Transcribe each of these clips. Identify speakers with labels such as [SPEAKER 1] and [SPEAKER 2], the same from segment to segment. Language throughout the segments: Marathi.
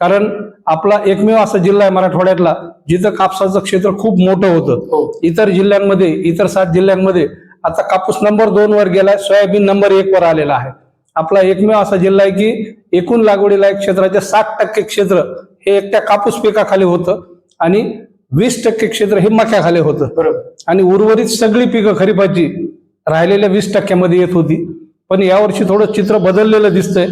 [SPEAKER 1] कारण आपला एकमेव असा जिल्हा आहे मराठवाड्यातला जिथं कापसाचं क्षेत्र खूप मोठं होतं.
[SPEAKER 2] हो.
[SPEAKER 1] इतर जिल्ह्यांमध्ये इतर सात जिल्ह्यांमध्ये आता कापूस नंबर दोन वर गेलाय सोयाबीन नंबर एक वर आलेला आहे. आपला एकमेव असा जिल्हा आहे की एकूण लागवडीला क्षेत्राचे साठ टक्के क्षेत्र हे एकट्या कापूस पिकाखाली होतं आणि वीस टक्के क्षेत्र हे मक्याखाली होतं.
[SPEAKER 2] बरोबर.
[SPEAKER 1] आणि उर्वरित सगळी पिकं खरीपाची राहिलेल्या वीस टक्क्यामध्ये येत होती. पण यावर्षी थोडं चित्र बदललेलं दिसतंय.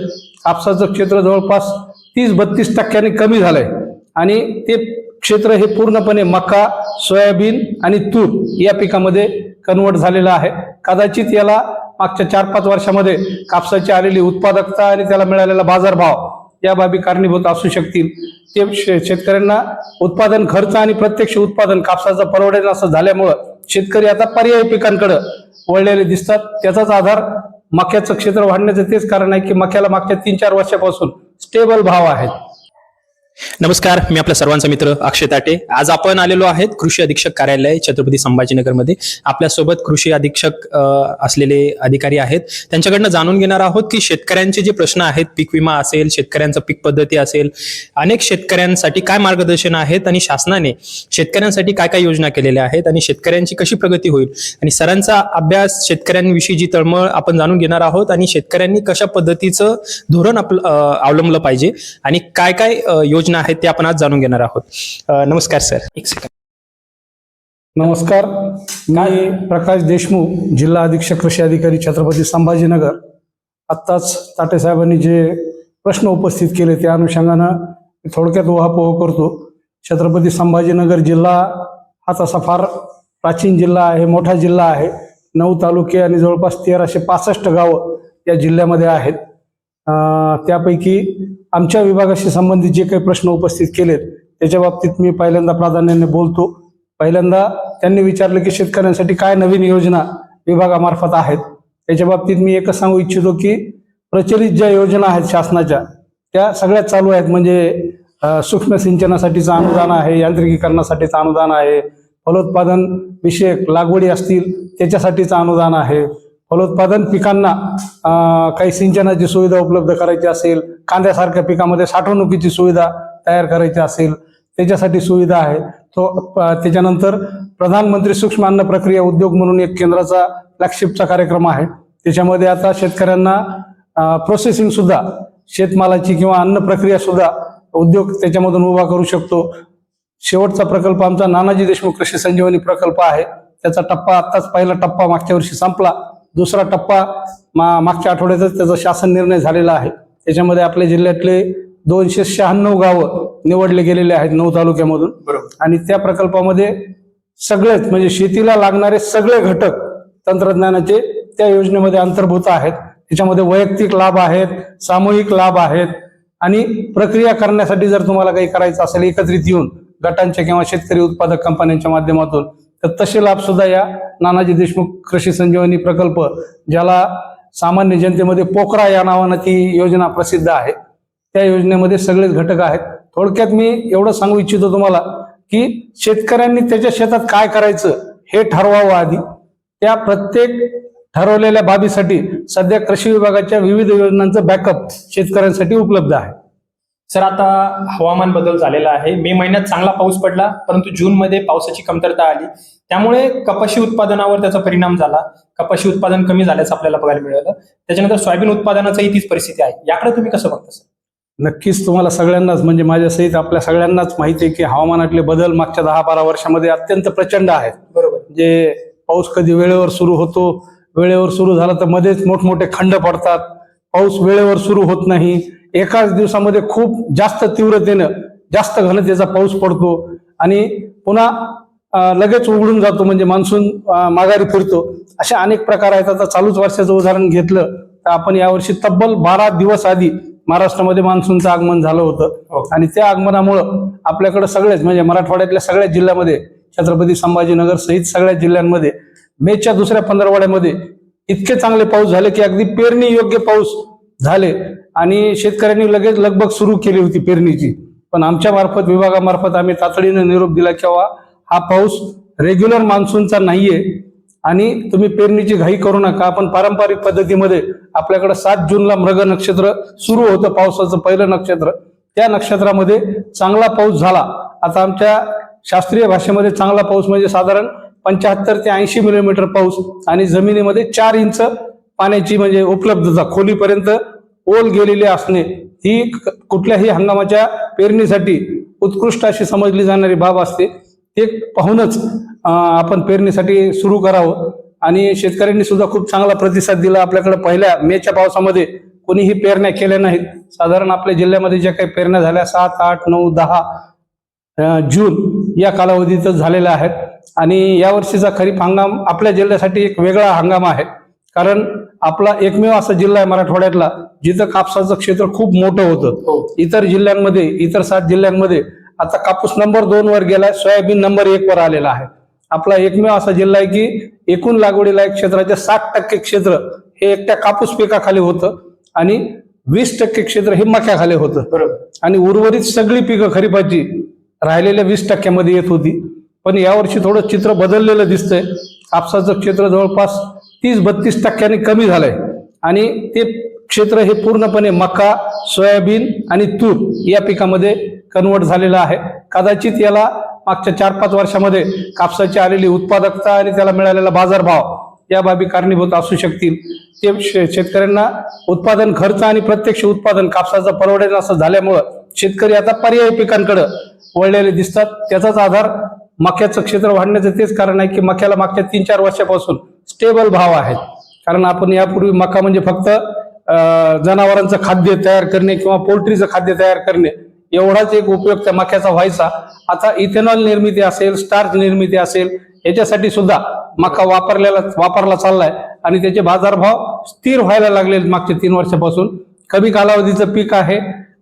[SPEAKER 1] कापसाचं क्षेत्र जवळपास तीस बत्तीस टक्क्यांनी कमी झालंय. आणि ते क्षेत्र हे पूर्णपणे मका सोयाबीन आणि तूर या पिकामध्ये कन्वर्ट झालेलं आहे. कदाचित याला मागच्या चार पाच वर्षामध्ये कापसाची आलेली उत्पादकता आणि त्याला मिळालेला बाजारभाव या बाबी कारणीभूत असू शकतील. ते शे- शेतकऱ्यांना उत्पादन खर्च आणि प्रत्यक्ष उत्पादन कापसाचं परवडेल असं झाल्यामुळं शेतकरी आता पर्यायी पिकांकडे वळलेले दिसतात. त्याचाच आधार मक्याचं क्षेत्र वाढण्याचं तेच कारण आहे की मक्याला मागच्या तीन चार वर्षापासून स्टेबल भाव आहेत.
[SPEAKER 2] नमस्कार मी आपला सर्वांचा मित्र अक्षय ताटे. आज आपण आलेलो आहेत कृषी अधीक्षक कार्यालय छत्रपती संभाजीनगरमध्ये आपल्यासोबत कृषी अधीक्षक असलेले अधिकारी आहेत. त्यांच्याकडनं जाणून घेणार आहोत की शेतकऱ्यांचे जे प्रश्न आहेत पीक विमा असेल शेतकऱ्यांचं पीक पद्धती असेल अनेक शेतकऱ्यांसाठी काय मार्गदर्शन आहेत आणि शासनाने शेतकऱ्यांसाठी काय काय योजना केलेल्या आहेत आणि शेतकऱ्यांची कशी प्रगती होईल? आणि सरांचा अभ्यास शेतकऱ्यांविषयी जी तळमळ आपण जाणून घेणार आहोत आणि शेतकऱ्यांनी कशा पद्धतीचं धोरण आपलं अवलंबलं पाहिजे आणि काय काय योजना योजना आहेत ते आपण आज जाणून घेणार आहोत. नमस्कार सर. एक सेकंड
[SPEAKER 1] नमस्कार. मी प्रकाश देशमुख जिल्हा अधीक्षक कृषी अधिकारी छत्रपती संभाजीनगर. आत्ताच ताटेसाहेबांनी जे प्रश्न उपस्थित केले त्या अनुषंगानं थोडक्यात उहापोह करतो. छत्रपती संभाजीनगर जिल्हा हा तसा फार प्राचीन जिल्हा आहे मोठा जिल्हा आहे. नऊ तालुके आणि जवळपास तेराशे पासष्ट गावं या जिल्ह्यामध्ये आहेत. त्यापैकी आमच्या विभागाशी संबंधित जे काही प्रश्न उपस्थित केलेत त्याच्या बाबतीत मी पहिल्यांदा प्राधान्याने बोलतो. पहिल्यांदा त्यांनी विचारलं की शेतकऱ्यांसाठी काय नवीन योजना विभागामार्फत आहेत? त्याच्या बाबतीत मी एकच सांगू इच्छितो की प्रचलित ज्या योजना आहेत शासनाच्या त्या सगळ्यात चालू आहेत. म्हणजे सूक्ष्म सिंचनासाठीचं अनुदान आहे यांत्रिकीकरणासाठीचं अनुदान आहे फलोत्पादन विषयक लागवडी असतील त्याच्यासाठीचं अनुदान आहे. फलोत्पादन पिकांना काही सिंचनाची सुविधा उपलब्ध करायची असेल कांद्यासारख्या पिकामध्ये साठवणुकीची सुविधा तयार करायची असेल त्याच्यासाठी सुविधा आहे. तो त्याच्यानंतर प्रधानमंत्री सूक्ष्म अन्न प्रक्रिया उद्योग म्हणून एक केंद्राचा फ्लॅगशिपचा कार्यक्रम आहे. त्याच्यामध्ये आता शेतकऱ्यांना प्रोसेसिंग सुद्धा शेतमालाची किंवा अन्न प्रक्रिया सुद्धा उद्योग त्याच्यामधून उभा करू शकतो. शेवटचा प्रकल्प आमचा नानाजी देशमुख कृषी संजीवनी प्रकल्प आहे. त्याचा टप्पा आत्ताच पहिला टप्पा मागच्या वर्षी संपला. दुसरा टप्पा मा मागच्या आठवड्यातच त्याचा शासन निर्णय झालेला आहे. त्याच्यामध्ये आपल्या जिल्ह्यातले दोनशे शहाण्णव गावं निवडले गेलेले आहेत नऊ तालुक्यामधून. आणि त्या प्रकल्पामध्ये सगळेच म्हणजे शेतीला लागणारे सगळे घटक तंत्रज्ञानाचे त्या योजनेमध्ये अंतर्भूत आहेत. त्याच्यामध्ये वैयक्तिक लाभ आहेत सामूहिक लाभ आहेत. आणि प्रक्रिया करण्यासाठी जर तुम्हाला काही करायचं असेल एकत्रित येऊन गटांच्या किंवा शेतकरी उत्पादक कंपन्यांच्या माध्यमातून तर तसे लाभ सुद्धा या नानाजी देशमुख कृषी संजीवनी प्रकल्प ज्याला सामान्य जनतेमध्ये पोकरा या नावानं ती योजना प्रसिद्ध आहे. त्या योजनेमध्ये सगळेच घटक आहेत. थोडक्यात मी एवढं सांगू इच्छितो तुम्हाला की शेतकऱ्यांनी त्याच्या शेतात काय करायचं हे ठरवावं आधी. त्या प्रत्येक ठरवलेल्या बाबीसाठी सध्या कृषी विभागाच्या विविध योजनांचं बॅकअप शेतकऱ्यांसाठी उपलब्ध आहे.
[SPEAKER 2] सर आता हवामान बदल झालेला आहे. मे महिन्यात चांगला पाऊस पडला परंतु जून मध्ये पावसाची कमतरता आली. त्यामुळे कपाशी उत्पादनावर त्याचा परिणाम झाला. कपाशी उत्पादन कमी झाल्याचं आपल्याला बघायला मिळालं. त्याच्यानंतर सोयाबीन उत्पादनाचंही तीच परिस्थिती आहे. याकडे तुम्ही कसं बघता सर?
[SPEAKER 1] नक्कीच तुम्हाला सगळ्यांनाच म्हणजे माझ्यासहित आपल्या सगळ्यांनाच माहिती आहे की हवामानातले बदल मागच्या दहा बारा वर्षामध्ये अत्यंत प्रचंड आहेत.
[SPEAKER 2] बरोबर.
[SPEAKER 1] म्हणजे पाऊस कधी वेळेवर सुरू होतो वेळेवर सुरू झाला तर मध्येच मोठमोठे खंड पडतात. पाऊस वेळेवर सुरू होत नाही. एकाच दिवसामध्ये खूप जास्त तीव्रतेनं जास्त घनतेचा पाऊस पडतो आणि पुन्हा लगेच उघडून जातो म्हणजे मान्सून माघारी फिरतो. असे अनेक प्रकार आहेत. आता चालूच वर्षाचं उदाहरण घेतलं तर आपण यावर्षी तब्बल बारा दिवस आधी महाराष्ट्रामध्ये मान्सूनचं आगमन झालं होतं.
[SPEAKER 2] हो.
[SPEAKER 1] आणि त्या आगमनामुळं आपल्याकडे सगळेच म्हणजे मराठवाड्यातल्या सगळ्याच जिल्ह्यामध्ये छत्रपती संभाजीनगर सहित सगळ्या जिल्ह्यांमध्ये मेच्या दुसऱ्या पंधरवड्यामध्ये इतके चांगले पाऊस झाले की अगदी पेरणी योग्य पाऊस झाले. आणि शेतकऱ्यांनी लगेच लगबग सुरू केली होती पेरणीची. पण आमच्या मार्फत विभागामार्फत आम्ही तातडीनं निरोप दिला किंवा हा पाऊस रेग्युलर मान्सूनचा नाहीये आणि तुम्ही पेरणीची घाई करू नका. आपण पारंपरिक पद्धतीमध्ये आपल्याकडे सात जूनला मृग नक्षत्र सुरू होतं पावसाचं पहिलं नक्षत्र. त्या नक्षत्रामध्ये चांगला पाऊस झाला. आता आमच्या शास्त्रीय भाषेमध्ये चांगला पाऊस म्हणजे साधारण पंच्याहत्तर ते ऐंशी मिलीमीटर पाऊस आणि जमिनीमध्ये चार इंच पाण्याची म्हणजे उपलब्धता खोलीपर्यंत ओल गेलेली असणे ही कुठल्याही हंगामाच्या पेरणीसाठी उत्कृष्ट अशी समजली जाणारी बाब असते. ते पाहूनच आपण पेरणीसाठी सुरू करावं. आणि शेतकऱ्यांनी सुद्धा खूप चांगला प्रतिसाद दिला. आपल्याकडे पहिल्या मेच्या पावसामध्ये कोणीही पेरण्या केल्या नाहीत. साधारण आपल्या जिल्ह्यामध्ये ज्या काही पेरण्या झाल्या सात आठ नऊ दहा जून या कालावधीतच झालेल्या आहेत. आणि यावर्षीचा खरीप हंगाम आपल्या जिल्ह्यासाठी एक वेगळा हंगाम आहे. कारण आपला एकमेव असा जिल्हा आहे मराठवाड्यातला जिथं कापसाचं क्षेत्र खूप मोठं होतं. इतर जिल्ह्यांमध्ये इतर सात जिल्ह्यांमध्ये आता कापूस नंबर दोन वर गेलाय सोयाबीन नंबर एक वर आलेला आहे. आपला एकमेव असा जिल्हा आहे की एकूण लागवडीला क्षेत्राचे साठ टक्के क्षेत्र हे एकट्या कापूस पिकाखाली होतं आणि वीस टक्के क्षेत्र हे मक्याखाली होतं. आणि उर्वरित सगळी पिकं खरीपाची राहिलेल्या वीस टक्क्यामध्ये येत होती. पण यावर्षी थोडं चित्र बदललेलं दिसतंय. कापसाचं क्षेत्र जवळपास तीस बत्तीस टक्क्यांनी कमी झालंय. आणि ते क्षेत्र हे पूर्णपणे मका सोयाबीन आणि तूर या पिकामध्ये कन्वर्ट झालेलं आहे. कदाचित याला मागच्या चार पाच वर्षामध्ये कापसाची आलेली उत्पादकता आणि त्याला मिळालेला बाजारभाव या बाबी कारणीभूत असू शकतील. ते शे- शेतकऱ्यांना उत्पादन खर्च आणि प्रत्यक्ष उत्पादन कापसाचं परवडेल असं झाल्यामुळं शेतकरी आता पर्यायी पिकांकडे वळलेले दिसतात. त्याचाच आधार मक्याचं क्षेत्र वाढण्याचं तेच कारण आहे की मक्याला मागच्या तीन चार वर्षापासून स्टेबल भाव आहेत. कारण आपण यापूर्वी मका म्हणजे फक्त जनावरांचं खाद्य तयार करणे किंवा पोल्ट्रीचं खाद्य तयार करणे एवढाच एक उपयोग त्या मक्याचा व्हायचा. आता इथेनॉल निर्मिती असेल स्टार्च निर्मिती असेल याच्यासाठी सुद्धा मका वापरलेला वापरला चाललाय. आणि त्याचे बाजारभाव स्थिर व्हायला लागले मागच्या तीन वर्षापासून. कमी कालावधीचं पीक आहे.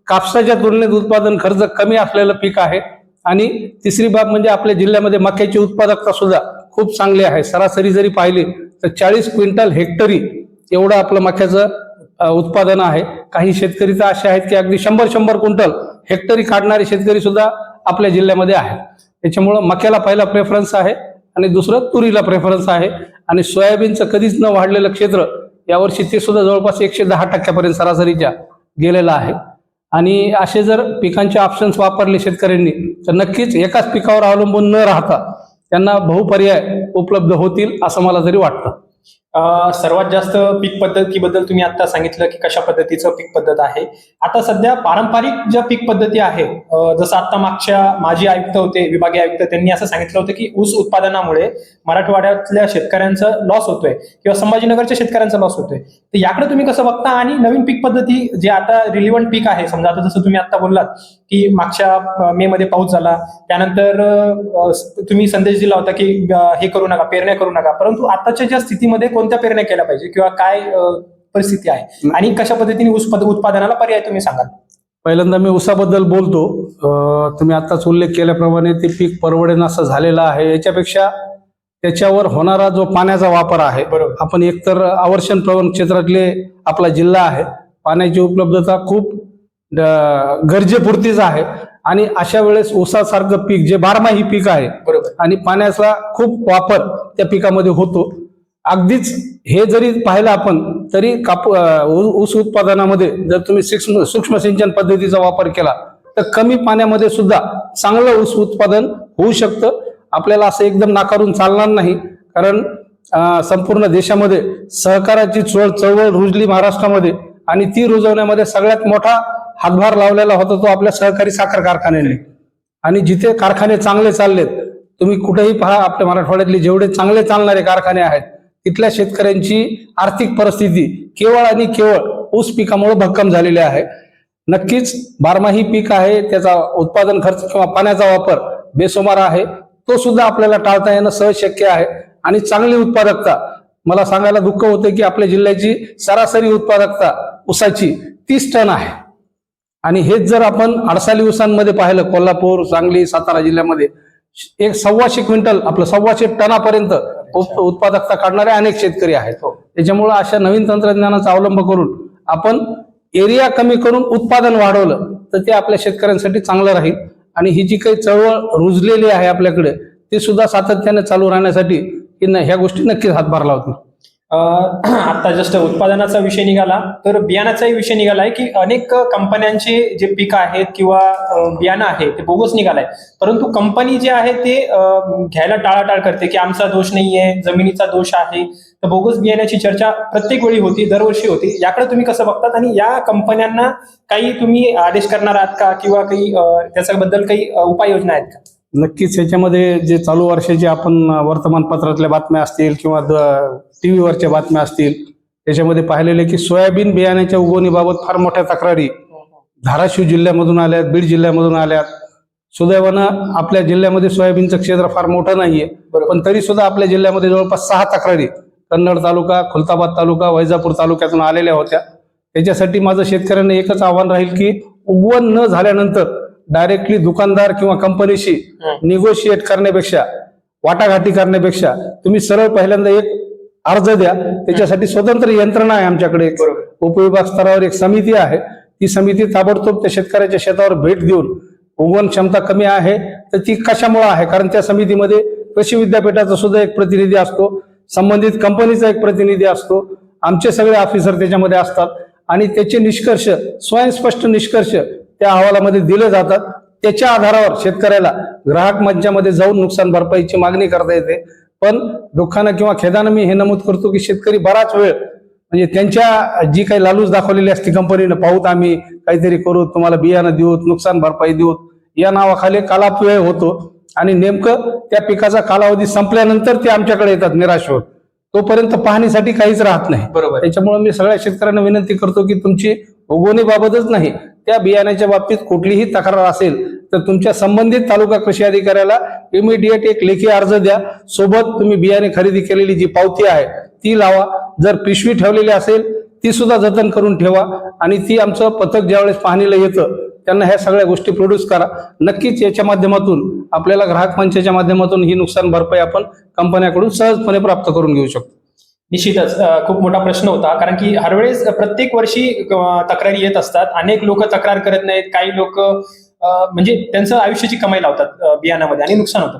[SPEAKER 1] कापसाच्या तुलनेत उत्पादन खर्च कमी असलेलं पीक आहे. आणि तिसरी बाब म्हणजे आपल्या जिल्ह्यामध्ये मक्याची उत्पादकता सुद्धा खूप चांगली आहे. सरासरी जरी पाहिली तर चाळीस क्विंटल हेक्टरी एवढं आपलं मक्याचं उत्पादन आहे. काही शेतकरी तर असे आहेत की अगदी शंभर शंभर क्विंटल हेक्टरी काढणारे शेतकरी सुद्धा आपल्या जिल्ह्यामध्ये आहेत. त्याच्यामुळं मक्याला पहिला प्रेफरन्स आहे आणि दुसरं तुरीला प्रेफरन्स आहे. आणि सोयाबीनचं कधीच न वाढलेलं क्षेत्र यावर्षी ते सुद्धा जवळपास एकशे दहा टक्क्यापर्यंत सरासरीच्या गेलेलं आहे. आणि असे जर पिकांचे ऑप्शन्स वापरले शेतकऱ्यांनी तर नक्कीच एकाच पिकावर अवलंबून न राहता त्यांना बहुपर्याय उपलब्ध होतील असं मला जरी वाटतं.
[SPEAKER 2] सर्वात जास्त पीक पद्धतीबद्दल तुम्ही आता सांगितलं की कशा पद्धतीचं पीक पद्धत आहे. आता सध्या पारंपरिक ज्या पीक पद्धती आहे जसं आता मागच्या माजी आयुक्त होते विभागीय आयुक्त त्यांनी असं सांगितलं होतं की ऊस उत्पादनामुळे मराठवाड्यातल्या शेतकऱ्यांचं लॉस होतोय किंवा संभाजीनगरच्या शेतकऱ्यांचा लॉस होतोय. तर याकडे तुम्ही कसं बघता आणि नवीन पीक पद्धती जे आता रिलिव्हंट पीक आहे समजा आता जसं तुम्ही आता बोललात की मागच्या मे मध्ये पाऊस झाला त्यानंतर तुम्ही संदेश दिला होता की हे करू नका पेरण्या करू नका परंतु आताच्या ज्या स्थितीमध्ये कोण कोणत्या पेरण्या केल्या पाहिजे किंवा काय परिस्थिती आहे? आणि कशा पद्धतीने ऊस पद- उत्पादनाला पर्याय तुम्ही सांगाल?
[SPEAKER 1] पहिल्यांदा मी ऊसाबद्दल बोलतो. तुम्ही आताच उल्लेख केल्याप्रमाणे ते पीक परवडेन असं झालेलं आहे. याच्यापेक्षा त्याच्यावर होणारा जो पाण्याचा वापर आहे
[SPEAKER 2] बरोबर.
[SPEAKER 1] आपण एकतर आवर्षण प्रवण क्षेत्रातले आपला जिल्हा आहे पाण्याची उपलब्धता खूप गरजेपुरतीच आहे. आणि अशा वेळेस ऊसासारखं पीक जे बारमाही पीक आहे
[SPEAKER 2] बरोबर.
[SPEAKER 1] आणि पाण्याचा खूप वापर त्या पिकामध्ये होतो अगदीच हे जरी पाहिलं आपण तरी कापू ऊ- ऊस उत्पादनामध्ये जर तुम्ही सूक्ष्म सूक्ष्म सिंचन पद्धतीचा वापर केला तर कमी पाण्यामध्ये सुद्धा चांगलं ऊस उत्पादन होऊ शकतं. आपल्याला असं एकदम नाकारून चालणार नाही कारण संपूर्ण देशामध्ये सहकाराची चळ चळवळ रुजली महाराष्ट्रामध्ये आणि ती रुजवण्यामध्ये सगळ्यात मोठा हातभार लावलेला होता तो आपल्या सहकारी साखर कारखान्याने. आणि जिथे कारखाने चांगले चाललेत तुम्ही कुठेही पहा आपल्या मराठवाड्यातले जेवढे चांगले चालणारे कारखाने आहेत तिथल्या शेतकऱ्यांची आर्थिक परिस्थिती केवळ आणि केवळ ऊस पिकामुळे भक्कम झालेली आहे. नक्कीच बारमाही पीक आहे त्याचा उत्पादन खर्च किंवा पाण्याचा वापर बेसुमार आहे. तो सुद्धा आपल्याला टाळता येणं सहज शक्य आहे. आणि चांगली उत्पादकता मला सांगायला दुःख होतं की आपल्या जिल्ह्याची सरासरी उत्पादकता ऊसाची तीस टन आहे. आणि हेच जर आपण अडसाली ऊसांमध्ये पाहिलं कोल्हापूर सांगली सातारा जिल्ह्यामध्ये एक सव्वाशे क्विंटल आपलं सव्वाशे टनापर्यंत उत्पादकता काढणारे अनेक शेतकरी आहेत. त्याच्यामुळं अशा नवीन तंत्रज्ञानाचा अवलंब करून आपण एरिया कमी करून उत्पादन वाढवलं तर ते आपल्या शेतकऱ्यांसाठी चांगलं राहील. आणि ही जी काही चळवळ रुजलेली आहे आपल्याकडे ती सुद्धा सातत्याने चालू राहण्यासाठी की न- ह्या गोष्टी नक्कीच हातभार लावतील.
[SPEAKER 2] आता जस्ट उत्पादनाचा विषय निघाला तर बियाणाचाही विषय निघालाय की अनेक कंपन्यांचे जे पीक आहेत किंवा बियाणं आहे ते बोगस निघालाय. परंतु कंपनी जे आहे ते घ्यायला टाळाटाळ करते की आमचा दोष नाहीये जमिनीचा दोष आहे. तर बोगस बियाण्याची चर्चा प्रत्येक वेळी होती दरवर्षी होती. याकडे तुम्ही कसं बघतात आणि या कंपन्यांना काही तुम्ही आदेश करणार आहात का? किंवा काही त्याच्याबद्दल काही उपाययोजना आहेत का?
[SPEAKER 1] नक्कीच याच्यामध्ये जे चालू वर्षाचे आपण वर्तमानपत्रातल्या बातम्या असतील किंवा टी व्हीवरच्या बातम्या असतील त्याच्यामध्ये पाहिलेले की सोयाबीन बियाण्याच्या उगवणीबाबत फार मोठ्या तक्रारी. धाराशिव जिल्ह्यामधून आल्यात बीड जिल्ह्यामधून आल्यात. सुदैवानं आपल्या जिल्ह्यामध्ये सोयाबीनचं क्षेत्र फार मोठं नाहीये. पण तरी सुद्धा आपल्या जिल्ह्यामध्ये जवळपास सहा तक्रारी कन्नड तालुका खुलताबाद तालुका वैजापूर तालुक्यातून आलेल्या होत्या. त्याच्यासाठी माझं शेतकऱ्यांना एकच आव्हान राहील की उगवण न झाल्यानंतर डायरेक्टली दुकानदार किंवा कंपनीशी. निगोशिएट करण्यापेक्षा वाटाघाटी करण्यापेक्षा तुम्ही सरळ पहिल्यांदा एक अर्ज द्या. त्याच्यासाठी स्वतंत्र यंत्रणा आहे आमच्याकडे. उपविभाग स्तरावर एक समिती आहे. ती समिती ताबडतोब त्या शेतकऱ्याच्या शेतावर भेट देऊन उगवण क्षमता कमी आहे तर ती कशामुळे आहे? कारण त्या समितीमध्ये कृषी विद्यापीठाचा सुद्धा एक प्रतिनिधी असतो. संबंधित कंपनीचा एक प्रतिनिधी असतो. आमचे सगळे ऑफिसर त्याच्यामध्ये असतात. आणि त्याचे निष्कर्ष स्वयंस्पष्ट निष्कर्ष त्या अहवालामध्ये दिले जातात त्याच्या आधारावर शेतकऱ्याला ग्राहक मंचामध्ये जाऊन नुकसान भरपाईची मागणी करता येते. पण दुःखानं किंवा खेदानं मी हे नमूद करतो की शेतकरी बराच वेळ म्हणजे त्यांच्या जी काही लालूच दाखवलेली असते कंपनीनं पाहूत आम्ही काहीतरी करू तुम्हाला बियाणं देऊत नुकसान भरपाई देऊत या नावाखाली कालापव्यय होतो. आणि नेमकं त्या पिकाचा कालावधी संपल्यानंतर ते आमच्याकडे येतात निराश होत तोपर्यंत पाहणीसाठी काहीच राहत नाही.
[SPEAKER 2] बरोबर.
[SPEAKER 1] त्याच्यामुळे मी सगळ्या शेतकऱ्यांना विनंती करतो की तुमची उगवणीबाबतच नाही. त्या बियाण्याच्या बाबतीत कुठलीही तक्रार असेल तर तुमच्या संबंधित तालुका कृषी अधिकाऱ्याला इमिडिएट एक लेखी अर्ज द्या. सोबत तुम्ही बियाणे खरेदी केलेली जी पावती आहे ती लावा. जर पिशवी ठेवलेली असेल ती सुद्धा जतन करून ठेवा आणि ती आमचं पथक ज्यावेळेस पाहणीला येतं त्यांना ह्या सगळ्या गोष्टी प्रोड्यूस करा. नक्कीच याच्या माध्यमातून आपल्याला ग्राहक मंचाच्या माध्यमातून ही नुकसान भरपाई आपण कंपन्याकडून सहजपणे प्राप्त करून घेऊ शकतो.
[SPEAKER 2] निश्चितच खूप मोठा प्रश्न होता. कारण की हरवेळेस प्रत्येक वर्षी तक्रारी येत असतात. अनेक लोक तक्रार करत नाहीत. काही लोक म्हणजे त्यांचं आयुष्याची कमाई लावतात बियाणामध्ये आणि नुकसान होतं.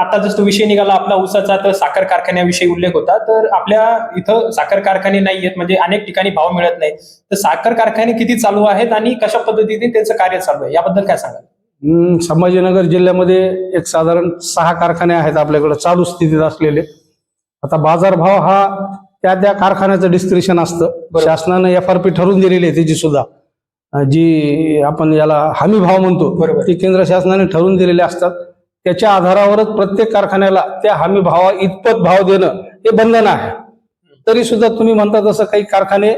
[SPEAKER 2] आता जसं तो विषय निघाला आपला ऊसाचा तर साखर कारखान्याविषयी उल्लेख होता. तर आपल्या इथं साखर कारखाने नाही आहेत म्हणजे अनेक ठिकाणी भाव मिळत नाही तर साखर कारखाने किती चालू आहेत आणि कशा पद्धतीने त्यांचं कार्य चालू आहे? याबद्दल काय सांगाल?
[SPEAKER 1] संभाजीनगर जिल्ह्यामध्ये एक साधारण सहा कारखाने आहेत आपल्याकडे चालू स्थितीत असलेले. आता बाजारभाव हा त्या त्या कारखान्याचं डिस्क्रिप्शन असतं. शासनानं एफ आर पी ठरवून दिलेली आहे त्याची सुद्धा. जी आपण याला हमी भाव म्हणतो. ती केंद्र शासनाने ठरवून दिलेले असतात. त्याच्या आधारावरच प्रत्येक कारखान्याला त्या हमी भावा इतपत भाव देणं हे बंधन आहे. तरी सुद्धा तुम्ही म्हणता तसं काही कारखाने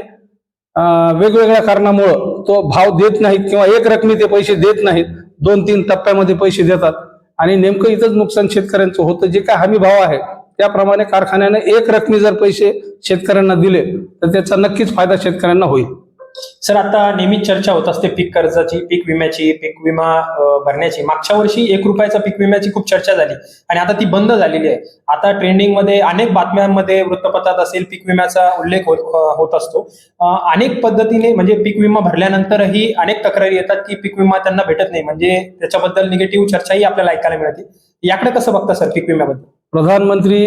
[SPEAKER 1] वेगवेगळ्या कारणामुळं तो भाव देत नाहीत किंवा एक रकमी ते पैसे देत नाहीत. दोन तीन टप्प्यामध्ये पैसे देतात. आणि नेमकं इथंच नुकसान शेतकऱ्यांचं होतं जे काय हमी भाव आहे त्याप्रमाणे कारखान्याने एक रकमी जर पैसे शेतकऱ्यांना दिले तर त्याचा नक्कीच फायदा शेतकऱ्यांना होईल.
[SPEAKER 2] सर आता नेहमीच चर्चा होत असते पीक कर्जाची पीक विम्याची पीक विमा भरण्याची. मागच्या वर्षी एक रुपयाचा पीक विम्याची खूप चर्चा झाली आणि आता ती बंद झालेली आहे. आता ट्रेंडिंगमध्ये अनेक बातम्यांमध्ये वृत्तपत्रात असेल पीक विम्याचा उल्लेख हो, होत असतो. अनेक पद्धतीने म्हणजे पीक विमा भरल्यानंतरही अनेक तक्रारी येतात की पीक विमा त्यांना भेटत नाही. म्हणजे त्याच्याबद्दल निगेटिव्ह चर्चाही आपल्याला ऐकायला मिळते. याकडे कसं बघता सर पीक विम्याबद्दल?
[SPEAKER 1] प्रधानमंत्री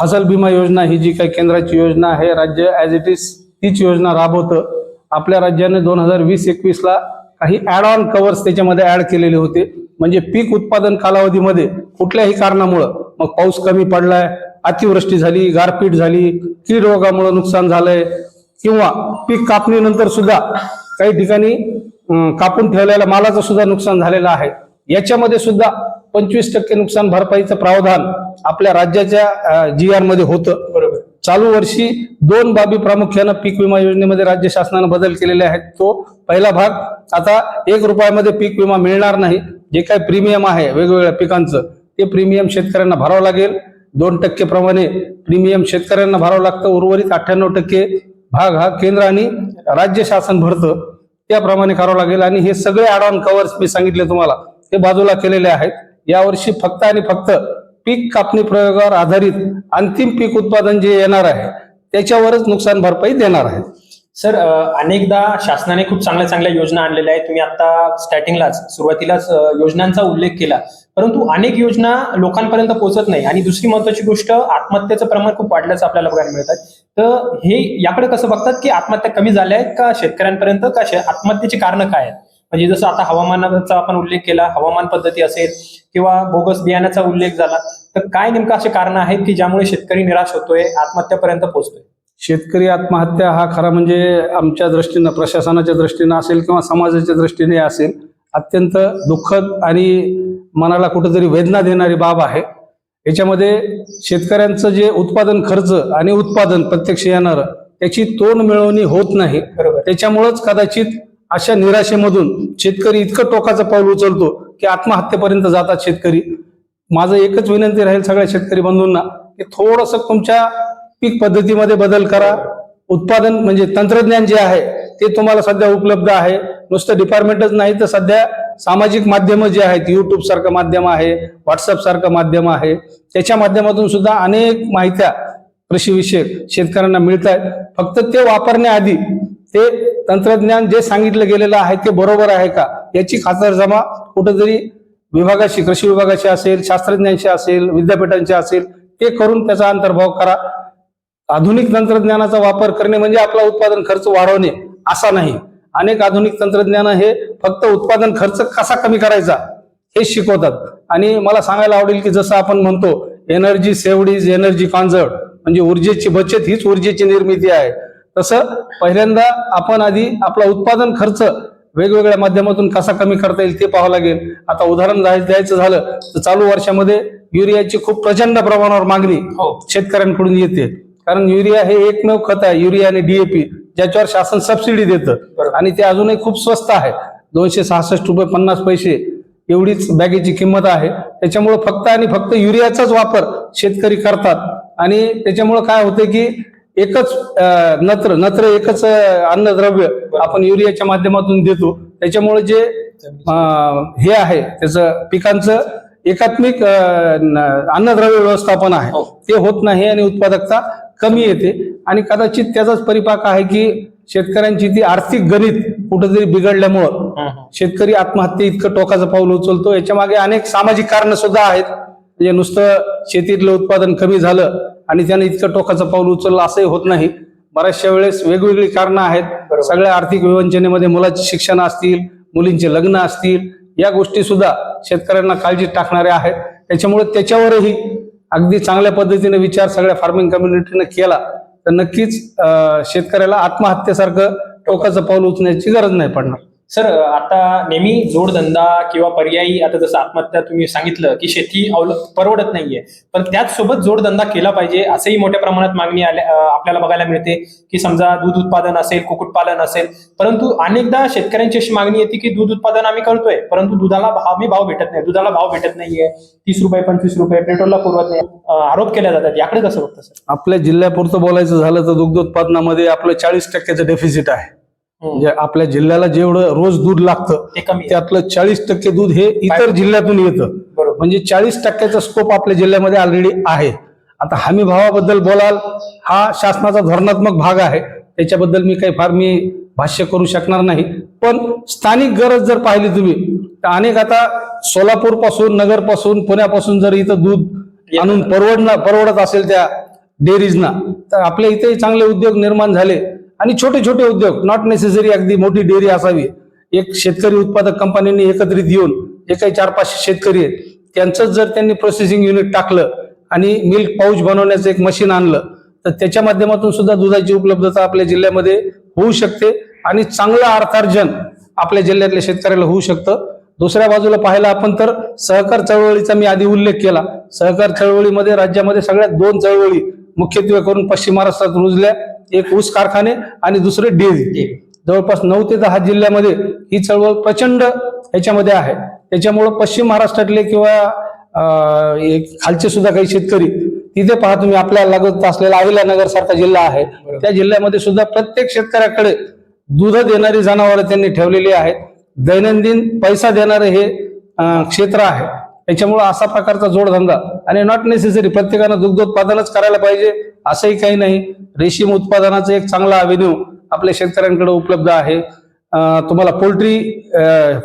[SPEAKER 1] फसल बीमा योजना ही जी काही केंद्राची योजना आहे. राज्य ॲज इट इज तीच योजना राबवतं. आपल्या राज्याने दोन हजार वीस एकवीसला काही ॲड ऑन कव्हर्स त्याच्यामध्ये ॲड केलेले होते. म्हणजे पीक उत्पादन कालावधीमध्ये कुठल्याही कारणामुळं मग पाऊस कमी पडलाय अतिवृष्टी झाली गारपीट झाली कीड रोगामुळे नुकसान झालंय किंवा पीक कापणीनंतर सुद्धा काही ठिकाणी कापून ठेवलेल्या मालाचं सुद्धा नुकसान झालेलं आहे. याच्यामध्ये सुद्धा पंचवीस टक्के नुकसान भरपाईचं प्रावधान आपल्या राज्याच्या जी आरमध्ये होतं.
[SPEAKER 2] बरोबर.
[SPEAKER 1] चालू वर्षी दोन बाबी प्रामुख्यानं पीक विमा योजनेमध्ये राज्य शासनानं बदल केलेले आहेत. तो पहिला भाग आता एक रुपयामध्ये पीक विमा मिळणार नाही. जे काही प्रीमियम आहे वेगवेगळ्या पिकांचं ते प्रीमियम शेतकऱ्यांना भरावं लागेल. दोन टक्के प्रमाणे प्रीमियम शेतकऱ्यांना भरावं लागतं. उर्वरित अठ्ठ्याण्णव टक्के भाग हा केंद्र आणि राज्य शासन भरतं. त्याप्रमाणे करावं लागेल. आणि हे सगळे ऍड ऑन कव्हर्स मी सांगितले तुम्हाला. ते बाजूला केलेले आहेत. यावर्षी फक्त आणि फक्त पीक कापणी प्रयोगावर आधारित अंतिम पीक उत्पादन जे येणार आहे त्याच्यावरच नुकसान भरपाई देणार आहे.
[SPEAKER 2] सर अनेकदा शासनाने खूप चांगल्या चांगल्या योजना आणलेल्या आहेत. तुम्ही आता स्टार्टिंगलाच सुरुवातीलाच योजनांचा उल्लेख केला. परंतु अनेक योजना लोकांपर्यंत पोहोचत नाही. आणि दुसरी महत्वाची गोष्ट आत्महत्येचं प्रमाण खूप वाढल्याचं आपल्याला बघायला मिळत आहे तर हे याकडे कसं बघतात की आत्महत्या कमी झाल्या आहेत का शेतकऱ्यांपर्यंत? का आत्महत्येची कारणं काय आहेत? म्हणजे जसं आता हवामानाचा आपण उल्लेख केला हवामान पद्धती असेल किंवा बोगस बियाण्याचा उल्लेख झाला तर काय नेमकं असे कारण आहेत की ज्यामुळे शेतकरी निराश होतोय आत्महत्यापर्यंत पोहोचतोय?
[SPEAKER 1] शेतकरी आत्महत्या हा खरा म्हणजे आमच्या दृष्टीनं प्रशासनाच्या दृष्टीनं असेल किंवा समाजाच्या दृष्टीने असेल अत्यंत दुःखद आणि मनाला कुठेतरी वेदना देणारी बाब आहे. याच्यामध्ये शेतकऱ्यांचं जे उत्पादन खर्च आणि उत्पादन प्रत्यक्ष येणारं त्याची तोंड मिळवणी होत नाही. त्याच्यामुळंच कदाचित अशा निराशेमधून शेतकरी इतकं टोकाचं पाऊल उचलतो की आत्महत्येपर्यंत जातात शेतकरी. माझं एकच विनंती राहील सगळ्या शेतकरी बंधूंना की थोडस तुमच्या पीक पद्धतीमध्ये बदल करा. उत्पादन म्हणजे तंत्रज्ञान जे आहे ते तुम्हाला सध्या उपलब्ध आहे. नुसतं डिपार्टमेंटच नाही तर सध्या सामाजिक माध्यमं जे आहेत युट्यूब सारखं माध्यम आहे व्हॉट्सअप सारखं माध्यम आहे. त्याच्या माध्यमातून सुद्धा अनेक माहित्या कृषीविषयक शेतकऱ्यांना मिळत आहेत फक्त ते वापरण्याआधी ते तंत्रज्ञान जे सांगितलं गेलेलं आहे ते बरोबर आहे का? याची खातरजमा कुठेतरी विभागाशी कृषी विभागाशी असेल शास्त्रज्ञांशी असेल विद्यापीठांशी असेल ते करून त्याचा अंतर्भाव करा. आधुनिक तंत्रज्ञानाचा वापर करणे म्हणजे आपला उत्पादन खर्च वाढवणे असा नाही. अनेक आधुनिक तंत्रज्ञान हे फक्त उत्पादन खर्च कसा कमी करायचा हे शिकवतात. आणि मला सांगायला आवडेल की जसं आपण म्हणतो energy saved is energy conserve म्हणजे ऊर्जेची बचत हीच ऊर्जेची निर्मिती आहे. तसं पहिल्यांदा आपण आधी आपला उत्पादन खर्च वेगवेगळ्या माध्यमातून कसा कमी करता येईल ते पाहावं लागेल. आता उदाहरण द्याय- द्यायचं झालं तर चालू वर्षामध्ये युरियाची खूप प्रचंड प्रमाणावर मागणी
[SPEAKER 2] हो.
[SPEAKER 1] शेतकऱ्यांकडून येते. कारण युरिया हे एकमेव खत आहे युरिया आणि डीएपी ज्याच्यावर शासन सबसिडी देतं. आणि ते अजूनही खूप स्वस्त आहे. दोनशे सहासष्ट रुपये पन्नास पैसे एवढीच बॅगेची किंमत आहे. त्याच्यामुळे फक्त आणि फक्त युरियाचाच वापर शेतकरी करतात. आणि त्याच्यामुळे काय होते की एकच नत्र नत्र एकच अन्नद्रव्य आपण युरियाच्या माध्यमातून देतो. त्याच्यामुळे जे हे आहे त्याचं पिकांचं एकात्मिक अन्नद्रव्य व्यवस्थापन आहे.
[SPEAKER 2] हो.
[SPEAKER 1] ते होत नाही आणि उत्पादकता कमी येते. आणि कदाचित त्याचाच परिपाक आहे की शेतकऱ्यांची ती आर्थिक गणित कुठेतरी बिघडल्यामुळं. शेतकरी आत्महत्या इतकं टोकाचं पाऊल उचलतो. याच्या मागे अनेक सामाजिक कारण सुद्धा आहेत. म्हणजे नुसतं शेतीतलं उत्पादन कमी झालं आणि त्याने इतकं टोकाचं पाऊल उचललं असंही होत नाही. बऱ्याचशा वेळेस वेगवेगळी कारणं आहेत. सगळ्या आर्थिक विवंचनेमध्ये मुलाचे शिक्षण असतील मुलींचे लग्न असतील या गोष्टी सुद्धा शेतकऱ्यांना काळजीत टाकणाऱ्या आहेत. त्याच्यामुळे त्याच्यावरही अगदी चांगल्या पद्धतीने विचार सगळ्या फार्मिंग कम्युनिटीने केला तर नक्कीच शेतकऱ्याला आत्महत्येसारखं टोकाचं पाऊल उचलण्याची गरज नाही पडणार.
[SPEAKER 2] सर आता नेहमी जोडधंदा किंवा पर्यायी आता जसं आत्महत्या तुम्ही सांगितलं की शेती अवल परवडत नाहीये. पण त्याच सोबत जोडधंदा केला पाहिजे असंही मोठ्या प्रमाणात मागणी आल्या आपल्याला बघायला मिळते की समजा दूध उत्पादन असेल कुक्कुटपालन असेल परंतु अनेकदा शेतकऱ्यांची अशी मागणी येते की दूध उत्पादन आम्ही करतोय परंतु दुधाला भाव मी भाव भेटत नाही दुधाला भाव भेटत नाहीये. तीस रुपये पंचवीस रुपये पेट्रोलला पुरवत नाही आरोप केले जातात. याकडे कसं बघतं सर?
[SPEAKER 1] आपल्या जिल्ह्यापुरतं बोलायचं झालं तर दुग्ध उत्पादनामध्ये आपलं चाळीस टक्क्याचं डेफिसिट आहे. म्हणजे आपल्या जिल्ह्याला जेवढं रोज दूध लागतं. त्यातलं चाळीस टक्के दूध हे इतर जिल्ह्यातून येतं. म्हणजे चाळीस टक्क्याचा स्कोप आपल्या जिल्ह्यामध्ये ऑलरेडी आहे. आता हमी भावाबद्दल बोलाल हा शासनाचा धोरणात्मक भाग आहे. त्याच्याबद्दल मी काही फार मी भाष्य करू शकणार नाही. पण स्थानिक गरज जर पाहिली तुम्ही तर अनेक आता सोलापूरपासून नगरपासून पुण्यापासून जर इथं दूध आणून परवडणं परवडत असेल त्या डेअरीजना तर आपल्या इथेही चांगले उद्योग निर्माण झाले. आणि छोटे छोटे उद्योग नॉट नेसेसरी अगदी मोठी डेअरी असावी. एक शेतकरी उत्पादक कंपन्यांनी एकत्रित येऊन जे काही चार पाचशे शेतकरी आहेत त्यांचंच जर त्यांनी प्रोसेसिंग युनिट टाकलं आणि मिल्क पाऊच बनवण्याचं एक मशीन आणलं तर त्याच्या माध्यमातून सुद्धा दुधाची उपलब्धता आपल्या जिल्ह्यामध्ये होऊ शकते आणि चांगलं अर्थार्जन आपल्या जिल्ह्यातल्या शेतकऱ्याला होऊ शकतं. दुसऱ्या बाजूला पाहायला आपण तर सहकार चळवळीचा मी आधी उल्लेख केला. सहकार चळवळीमध्ये राज्यामध्ये सगळ्यात दोन चळवळी मुख्यत्वे करून पश्चिम महाराष्ट्रात रुजल्या एक ऊस कारखाने आणि दुसरे डेअरी. जवळपास नऊ ते दहा जिल्ह्यामध्ये ही चळवळ प्रचंड याच्यामध्ये आहे. त्याच्यामुळं पश्चिम महाराष्ट्रातले किंवा एक खालचे सुद्धा काही शेतकरी तिथे पहा तुम्ही आपल्याला लागत असलेला अहिल्यानगर सारखा जिल्हा आहे. त्या जिल्ह्यामध्ये सुद्धा प्रत्येक शेतकऱ्याकडे दूध देणारी जनावरं त्यांनी ठेवलेली आहेत. दैनंदिन पैसा देणारे हे क्षेत्र आहे. त्याच्यामुळं असा प्रकारचा जोडधंदा आणि नॉट नेसेसरी प्रत्येकानं दुग्धोत्पादनच करायला पाहिजे असंही काही नाही. रेशीम उत्पादनाचा एक चांगला अव्हेन्यू आपल्या शेतकऱ्यांकडे उपलब्ध आहे. तुम्हाला पोल्ट्री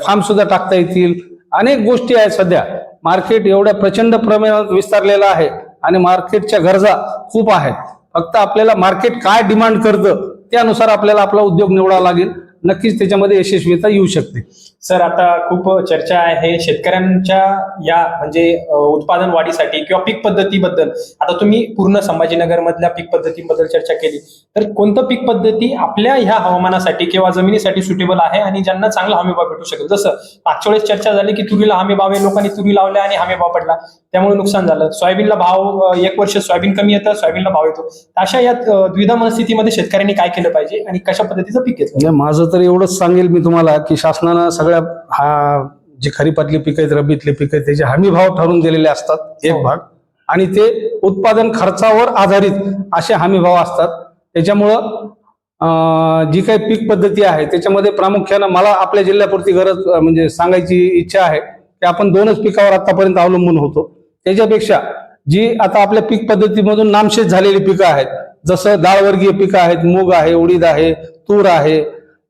[SPEAKER 1] फार्म सुद्धा टाकता येतील. अनेक गोष्टी आहेत सध्या. मार्केट एवढ्या प्रचंड प्रमाणात विस्तारलेलं आहे आणि मार्केटच्या गरजा खूप आहेत. फक्त आपल्याला मार्केट काय डिमांड करतं त्यानुसार आपल्याला आपला उद्योग निवडावा लागेल. नक्कीच त्याच्यामध्ये यशस्वीता येऊ शकते.
[SPEAKER 2] सर आता खूप चर्चा आहे शेतकऱ्यांच्या या म्हणजे उत्पादन वाढीसाठी किंवा पीक पद्धतीबद्दल. आता तुम्ही पूर्ण संभाजीनगर मधल्या पीक पद्धतीबद्दल चर्चा केली. तर कोणतं पीक पद्धती आपल्या ह्या हवामानासाठी किंवा जमिनीसाठी सुटेबल आहे आणि ज्यांना चांगला हमीभाव भेटू शकेल? जसं मागच्या वेळेस चर्चा झाली की तुरीला हमीभाव आहे लोकांनी तुरी लावल्या आणि हमीभाव पडला. त्यामुळे नुकसान झालं. सोयाबीनला भाव एक वर्ष सोयाबीन कमी येतं सोयाबीनला भाव येतो. अशा या द्विधा मनस्थितीमध्ये शेतकऱ्यांनी काय केलं पाहिजे आणि कशा पद्धतीचं पीक घेतलं
[SPEAKER 1] म्हणजे माझं तर एवढंच सांगेल मी तुम्हाला की शासनानं सगळं सगळ्या हा जे खरीपातली पिकं आहेत रब्बीतले पिकं आहेत त्याचे हमी भाव ठरवून दिलेले असतात एक
[SPEAKER 2] हो.
[SPEAKER 1] भाग. आणि ते उत्पादन खर्चावर आधारित असे हमी भाव असतात. त्याच्यामुळं जी काही पीक पद्धती आहे त्याच्यामध्ये प्रामुख्यानं मला आपल्या जिल्ह्यापुरती गरज म्हणजे सांगायची इच्छा आहे की आपण दोनच पिकावर आतापर्यंत अवलंबून होतो. त्याच्यापेक्षा जी आता आपल्या पीक पद्धतीमधून नामशेष झालेली पिकं आहेत जसं डाळवर्गीय पिकं आहेत मूग आहे उडीद आहे तूर आहे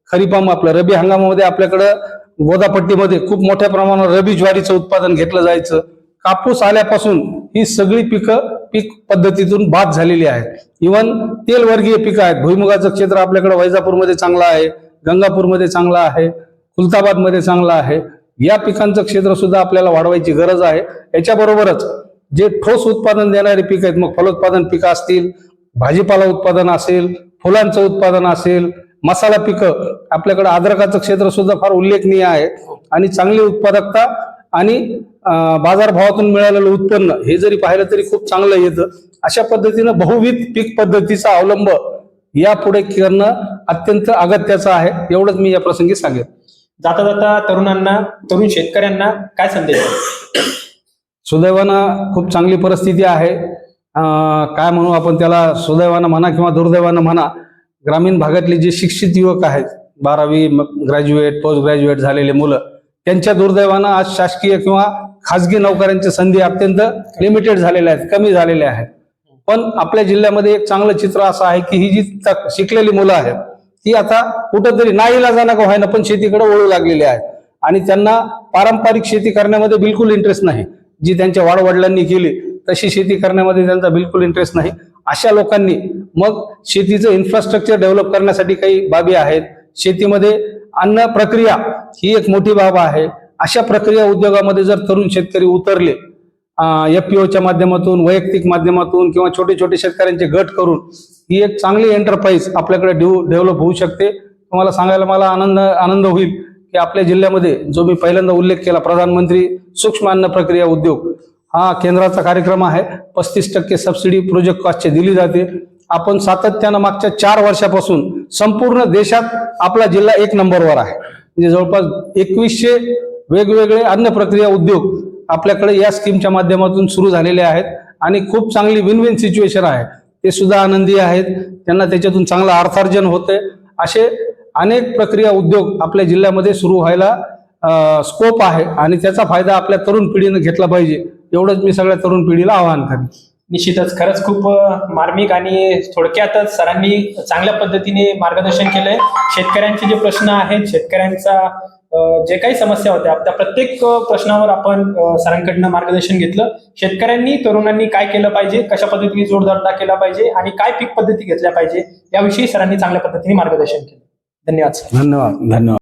[SPEAKER 1] खरीपाम आपलं रबी हंगामामध्ये आपल्याकडं गोदापट्टीमध्ये खूप मोठ्या प्रमाणावर रबी ज्वारीचं उत्पादन घेतलं जायचं. कापूस आल्यापासून ही सगळी पिकं पीक पद्धतीतून बाद झालेली आहेत. इवन तेलवर्गीय पिकं आहेत. भुईमुगाचं क्षेत्र आपल्याकडे वैजापूरमध्ये चांगलं आहे गंगापूरमध्ये चांगलं आहे खुलताबादमध्ये चांगलं आहे. या पिकांचं क्षेत्र सुद्धा आपल्याला वाढवायची गरज आहे. याच्याबरोबरच जे ठोस उत्पादन देणारे पिकं आहेत मग फलोत्पादन पिकं असतील भाजीपाला उत्पादन असेल फुलांचं उत्पादन असेल मसाला पिकं. आपल्याकडे अद्रकाचं क्षेत्र सुद्धा फार उल्लेखनीय आहे. आणि चांगली उत्पादकता आणि बाजारभावातून मिळालेलं उत्पन्न हे जरी पाहिलं तरी खूप चांगलं येतं अशा पद्धतीनं बहुविध पीक पद्धतीचा अवलंब यापुढे करणं अत्यंत अगत्याचं आहे. एवढंच मी या प्रसंगी सांगेन.
[SPEAKER 2] जाता जाता तरुणांना तरुण शेतकऱ्यांना काय संदेश?
[SPEAKER 1] सुदैवानं खूप चांगली परिस्थिती आहे. अं, काय म्हणू आपण त्याला सुदैवानं म्हणा किंवा दुर्दैवानं म्हणा ग्रामीण भागातले जे शिक्षित युवक आहेत बारावी ग्रॅज्युएट पोस्ट ग्रॅज्युएट झालेले मुलं त्यांच्या दुर्दैवानं आज शासकीय किंवा खाजगी नोकऱ्यांच्या संधी अत्यंत लिमिटेड झालेल्या आहेत कमी झालेल्या आहेत. पण आपल्या जिल्ह्यामध्ये एक चांगलं चित्र असं आहे की ही जी शिकलेली मुलं आहेत ती आता कुठंतरी नाईला जाणं का व्हायना पण शेतीकडे वळू लागलेली आहेत. आणि त्यांना पारंपरिक शेती करण्यामध्ये बिलकुल इंटरेस्ट नाही. जी त्यांच्या वाडवडिलांनी केली तशी शेती करण्यामध्ये त्यांचा बिलकुल इंटरेस्ट नाही. अशा लोकांनी मग शेतीचं इन्फ्रास्ट्रक्चर डेव्हलप करण्यासाठी काही बाबी आहेत. शेतीमध्ये अन्न प्रक्रिया ही एक मोठी बाब आहे. अशा प्रक्रिया उद्योगामध्ये जर तरुण शेतकरी उतरले एफ पी ओच्या माध्यमातून वैयक्तिक माध्यमातून किंवा छोटे छोटे शेतकऱ्यांचे गट करून ही एक चांगली एंटरप्राइज आपल्याकडे डेव्हलप होऊ शकते. तुम्हाला सांगायला मला आनंद आनंद होईल की आपल्या जिल्ह्यामध्ये जो मी पहिल्यांदा उल्लेख केला प्रधानमंत्री सूक्ष्म अन्न प्रक्रिया उद्योग हा केंद्राचा कार्यक्रम आहे. पस्तीस टक्के सबसिडी प्रोजेक्ट कॉस्टची दिली जाते. आपण सातत्यानं मागच्या चार वर्षापासून संपूर्ण देशात आपला जिल्हा एक नंबरवर आहे. म्हणजे जवळपास एकवीसशे वेगवेगळे अन्न प्रक्रिया उद्योग आपल्याकडे या स्कीमच्या माध्यमातून सुरू झालेले आहेत. आणि खूप चांगली विन विन सिच्युएशन आहे. ते सुद्धा आनंदी आहेत. त्यांना त्याच्यातून चांगलं अर्थार्जन होते असे अनेक प्रक्रिया उद्योग आपल्या जिल्ह्यामध्ये सुरू व्हायला स्कोप आहे. आणि त्याचा फायदा आपल्या तरुण पिढीनं घेतला पाहिजे. एवढंच मी सगळ्या तरुण पिढीला आवाहन करेन
[SPEAKER 2] निश्चितच. खरंच खूप मार्मिक आणि थोडक्यातच सरांनी चांगल्या पद्धतीने मार्गदर्शन केलंय. शेतकऱ्यांचे जे प्रश्न आहेत शेतकऱ्यांचा जे काही समस्या होत्या त्या प्रत्येक प्रश्नावर आपण सरांकडनं मार्गदर्शन घेतलं. शेतकऱ्यांनी तरुणांनी काय केलं पाहिजे कशा पद्धतीने जोडधंदा केला पाहिजे आणि काय पीक पद्धती घेतल्या पाहिजे याविषयी सरांनी चांगल्या पद्धतीने मार्गदर्शन केलं. धन्यवाद सर.
[SPEAKER 1] धन्यवाद धन्यवाद.